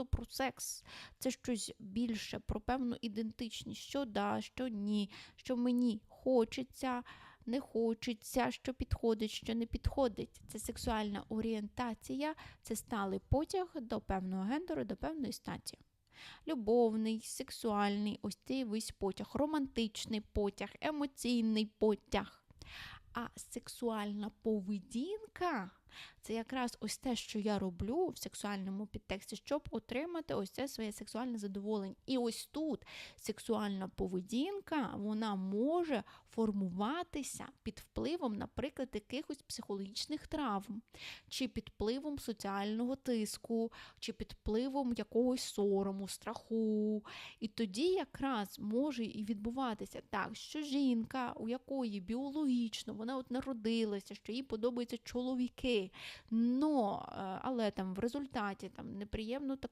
просто про секс. Це щось більше, про певну ідентичність, що да, що ні, що мені хочеться, не хочеться, що підходить, що не підходить. Це сексуальна орієнтація, це сталий потяг до певного гендеру, до певної статі. Любовний, сексуальний, ось цей весь потяг, романтичний потяг, емоційний потяг. А сексуальна поведінка це якраз ось те, що я роблю в сексуальному підтексті, щоб отримати ось це своє сексуальне задоволення. І ось тут сексуальна поведінка вона може формуватися під впливом, наприклад, якихось психологічних травм, чи під впливом соціального тиску, чи під впливом якогось сорому, страху. І тоді якраз може і відбуватися так, що жінка, у якої біологічно вона от народилася, що їй подобаються чоловіки, но, е, але там в результаті там неприємно такого.